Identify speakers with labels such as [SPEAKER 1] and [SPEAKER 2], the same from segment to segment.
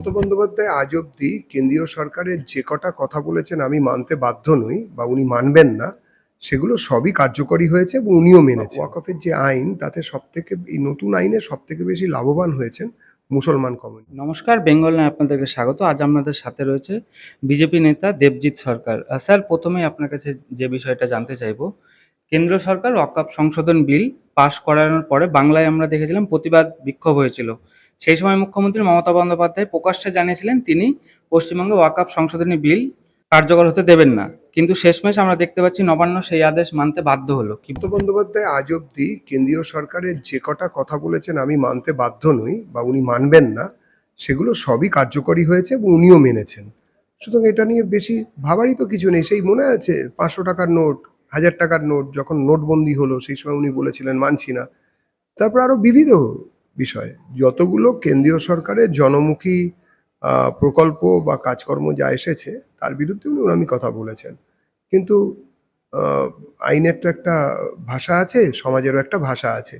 [SPEAKER 1] মমতা বন্দ্যোপাধ্যায় আজ অব্দি কেন্দ্রীয় সরকারের যে কটা কথা বলেছেন আমি মানতে বাধ্য নই বা উনি মানবেন না সেগুলো সবই কার্যকরী হয়েছে এবং উনিও মেনেছে ওয়াকফের যে আইন তাতে সব থেকে এই নতুন আইনে সব থেকে বেশি লাভবান হয়েছেন মুসলমান কমিউনিটি।
[SPEAKER 2] নমস্কার বেঙ্গল নিয়ে আপনাদেরকে স্বাগত। আজ আপনাদের সাথে রয়েছে বিজেপি নেতা দেবজিৎ সরকার। স্যার প্রথমেই আপনার কাছে যে বিষয়টা জানতে চাইব কেন্দ্র সরকার ওয়াকআপ সংশোধন বিল পাশ করানোর পরে বাংলায় আমরা দেখেছিলাম প্রতিবাদ বিক্ষোভ হয়েছিল। সেই সময় মুখ্যমন্ত্রী মমতা বন্দ্যোপাধ্যায় প্রকাশ্যে জানিয়েছিলেন তিনি পশ্চিমবঙ্গে ওয়াকআপ সংশোধনী বিল কার্যকর হতে দেবেন না। কিন্তু শেষমেশ আমরা দেখতে পাচ্ছি নবান্ন সেই আদেশ মানতে বাধ্য হলো।
[SPEAKER 1] কিন্তু বন্দ্যোপাধ্যায় আজ অব্দি কেন্দ্রীয় সরকারের যে কটা কথা বলেছেন আমি মানতে বাধ্য নই বা উনি মানবেন না, সেগুলো সবই কার্যকরী হয়েছে এবং উনিও মেনেছেন। সুতরাং এটা নিয়ে বেশি ভাবারই তো কিছু নেই। সেই মনে আছে পাঁচশো টাকার নোট, হাজার টাকার নোট, যখন নোটবন্দি হলো, সেই সময় উনি বলেছিলেন মানছি না। তারপর আরও বিবিধ বিষয়। যতগুলো কেন্দ্রীয় সরকারের জনমুখী প্রকল্প বা কাজকর্ম যা এসেছে, তার বিরুদ্ধে উনি আমি কথা বলেছেন। কিন্তু আইনের তো একটা ভাষা আছে, সমাজেরও একটা ভাষা আছে।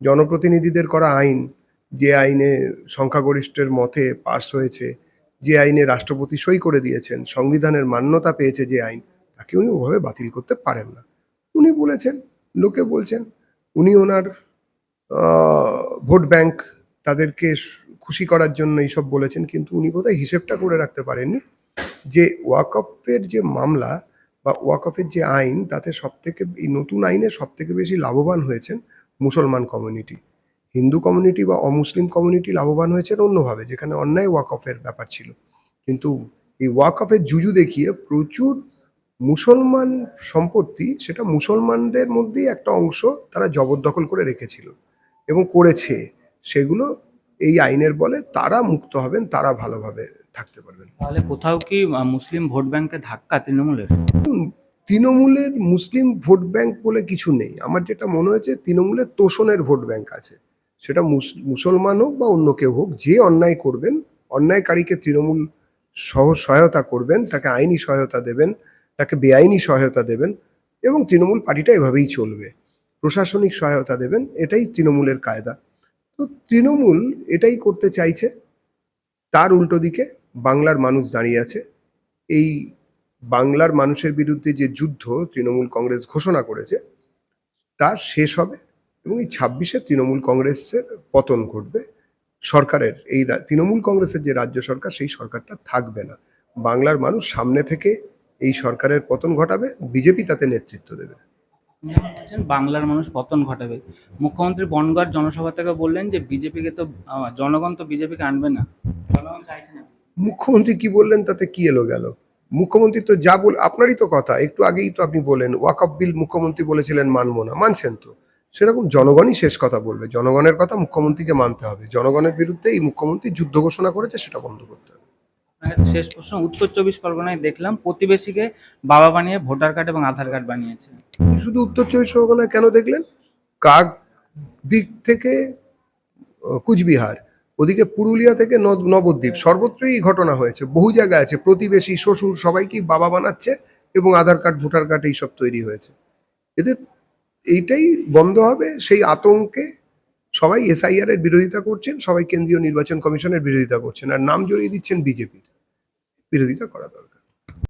[SPEAKER 1] জনপ্রতিনিধিদের করা আইন, যে আইনে সংখ্যাগরিষ্ঠের মতে পাস হয়েছে, যে আইনে রাষ্ট্রপতি সই করে দিয়েছেন, সংবিধানের মান্যতা পেয়েছে যে আইন, তাকে উনি ওভাবে বাতিল করতে পারেন না। উনি বলেছেন, লোকে বলছেন, উনি ওনার ভোট ব্যাংক তাদেরকে খুশি করার জন্য এইসব বলেছেন, কিন্তু উনি বোধহয় হিসেবটা করে রাখতে পারেননি যে ওয়াকফের যে মামলা বা ওয়াকফের যে আইন, তাতে সব থেকে এই নতুন আইনে সব থেকে বেশি লাভবান হয়েছেন মুসলমান কমিউনিটি হিন্দু কমিউনিটি বা অমুসলিম কমিউনিটি লাভবান হয়েছেন অন্যভাবে, যেখানে অন্যায় ওয়াকফের ব্যাপার ছিল। কিন্তু এই ওয়াকফের জুজু দেখিয়ে প্রচুর মুসলমান সম্পত্তি সেটা মুসলমানদের মধ্যেই একটা অংশ তারা জবরদখল করে রেখেছিল। এবং করেছে সেগুলো এই আইনের বলে তারা মুক্ত হবেন তারা ভালোভাবে থাকতে পারবেন।
[SPEAKER 2] তাহলে কোথাও কি মুসলিম ভোট ব্যাংকে ধাক্কা তৃণমূলের?
[SPEAKER 1] তৃণমূলের মুসলিম ভোট ব্যাংক বলে কিছু নেই। আমার যেটা মনে হয়েছে তৃণমূলের তোষণের ভোট ব্যাংক আছে। সেটা মুস- মুসলমান হোক বা অন্য কেউ হোক যে অন্যায় করবেন অন্যায়কারীকে তৃণমূল সহ সহায়তা করবেন তাকে আইনি সহায়তা দেবেন তাকে বেআইনি সহায়তা দেবেন এবং তৃণমূল পার্টিটা এভাবেই চলবে। প্রশাসনিক সহায়তা দেবেন, এটাই তৃণমূলের কায়দা। তো তৃণমূল এটাই করতে চাইছে, তার উল্টো দিকে বাংলার মানুষ দাঁড়িয়ে আছে। এই বাংলার মানুষের বিরুদ্ধে যে যুদ্ধ তৃণমূল কংগ্রেস ঘোষণা করেছে তার শেষ হবে এবং এই ছাব্বিশে তৃণমূল কংগ্রেসের পতন ঘটবে। সরকারের এই তৃণমূল কংগ্রেসের যে রাজ্য সরকার, সেই সরকারটা থাকবে না। বাংলার মানুষ সামনে থেকে এই সরকারের পতন ঘটাবে, বিজেপি তাতে নেতৃত্ব দেবে।
[SPEAKER 2] বাংলার মানুষ পতন ঘটাবে। মুখ্যমন্ত্রী বনগার জনসভা থেকে বললেন যে বিজেপিকে তো জনগণ তো বিজেপিকে আনবে না।
[SPEAKER 1] মুখ্যমন্ত্রী কি বললেন তাতে কি এলো গেল? মুখ্যমন্ত্রী তো যা বল, আপনারই তো কথা, একটু আগেই তো আপনি বলেন ওয়াকআপ বিল মুখ্যমন্ত্রী বলেছিলেন মানবো না, মানছেন তো? সেরকম জনগণই শেষ কথা বলবে, জনগণের কথা মুখ্যমন্ত্রীকে মানতে হবে। জনগণের বিরুদ্ধে এই মুখ্যমন্ত্রী যুদ্ধ ঘোষণা করেছে, সেটা বন্ধ করতে হবে।
[SPEAKER 2] শেষ প্রশ্ন, উত্তর চব্বিশ পরগনায় দেখলাম, প্রতিবেশীকে বাবা বানিয়ে ভোটার কার্ড এবং আধার কার্ড বানিয়েছে।
[SPEAKER 1] শুধু উত্তর চব্বিশ পরগনায় কেন দেখলেন? কাক দিক থেকে কুচবিহার, ওদিকে পুরুলিয়া থেকে নবদ্বীপ, সর্বত্রই এই ঘটনা হয়েছে, বহু জায়গায় আছে, প্রতিবেশী, শ্বশুর সবাইকেই বাবা বানাচ্ছে এবং আধার কার্ড, ভোটার কার্ড এইসব তৈরি হয়েছে। এতে এইটাই বন্ধ হবে, সেই আতঙ্কে সবাই এসআইআর এর বিরোধিতা করছেন, সবাই কেন্দ্রীয় নির্বাচন কমিশনের বিরোধিতা করছেন, আর নাম জড়িয়ে দিচ্ছেন বিজেপির। বিরোধিতা করা দরকার।